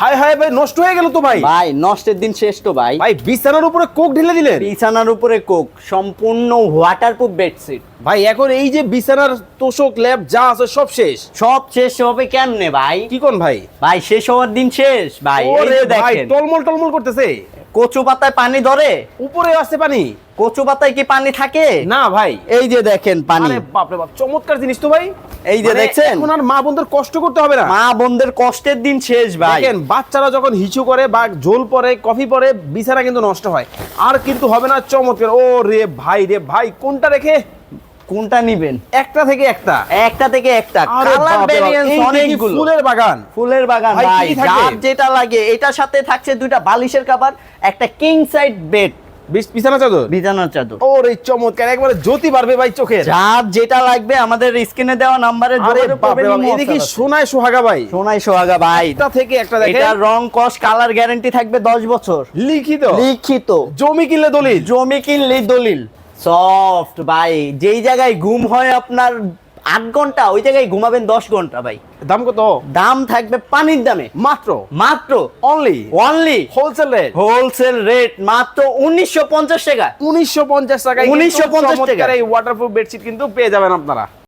হায় হায় ভাই নষ্ট হয়ে গেল তো ভাই। ভাই নষ্টের দিন শেষ তো ভাই। ভাই বিছানার উপরে কোক ঢেলে দিলেন? বিছানার উপরে কোক সম্পূর্ণ ওয়াটারপ্রুফ বেডশিট ভাই এখন এই যে বিছানার তোষক ল্যাব যা আছে সব শেষ। সব শেষ হবে কেমনে ভাই? কি কোন ভাই? ভাই শেষ হওয়ার দিন শেষ ভাই এই যে দেখেন। টলমল টলমল করতেছে। কচু পাতায় পানি ধরে? উপরে আসছে পানি। কচু পাতায় কি পানি থাকে? না ভাই। এই যে দেখেন পানি। আরে বাপ রে বাপ চমৎকার জিনিস তো ভাই। এই যে মানে দেখছেন? এখন আর মা বোনদের কষ্ট করতে হবে না। মা বোনদের কষ্টের দিন শেষ ভাই। দেখেন বাচ্চারা যখন হিচু করে বা ঝোল পরে কফি পরে বিছানা কিন্তু নষ্ট হয়। আর কিন্তু হবে না চমৎকার। ও রে ভাই রে ভাই কোনটা রেখে? কোনটা নিবেন? একটা থেকে একটা। একটা থেকে একটা। কালার ভেরিয়েন্স অনেকগুলো। ফুলের বাগান? ফুলের বাগান ভাই? যার যেটা লাগে এটার সাথে থাকছে দুইটা বালিশের কভার একটা কিং সাইড বেড বিছানা চাদর? বিছানার চাদর। ও রে চমৎকার একবারে জ্যোতি পারবে ভাই চোখের। যার যেটা লাগবে আমাদের স্ক্রিনে দেওয়া নাম্বারে যোগাযোগ করবেন এদিকে সোনায় সোহাগা ভাই। সোনাই সোহাগা ভাই। একটা থেকে একটা দেখেন। এটা রং কস কালার গ্যারান্টি থাকবে 10 বছর। লিখিত। লিখিত। জমি কিনলে দলিল। জমি কিনলে দলিল। সফট ভাই। যেই জায়গায় ঘুম হয় আপনার আট ঘণ্টা ওই জায়গায় ঘুমাবেন দশ ঘণ্টা ভাই। দাম কত? দাম থাকবে পানির দামে। মাত্র? মাত্র। Only only wholesale rate wholesale rate মাত্র উনিশশো পঞ্চাশ টাকা। উনিশশো পঞ্চাশ টাকা উনিশশো পঞ্চাশ টাকা। এই ওয়াটারপ্রুফ বেডশিট কিন্তু পেয়ে যাবেন আপনারা।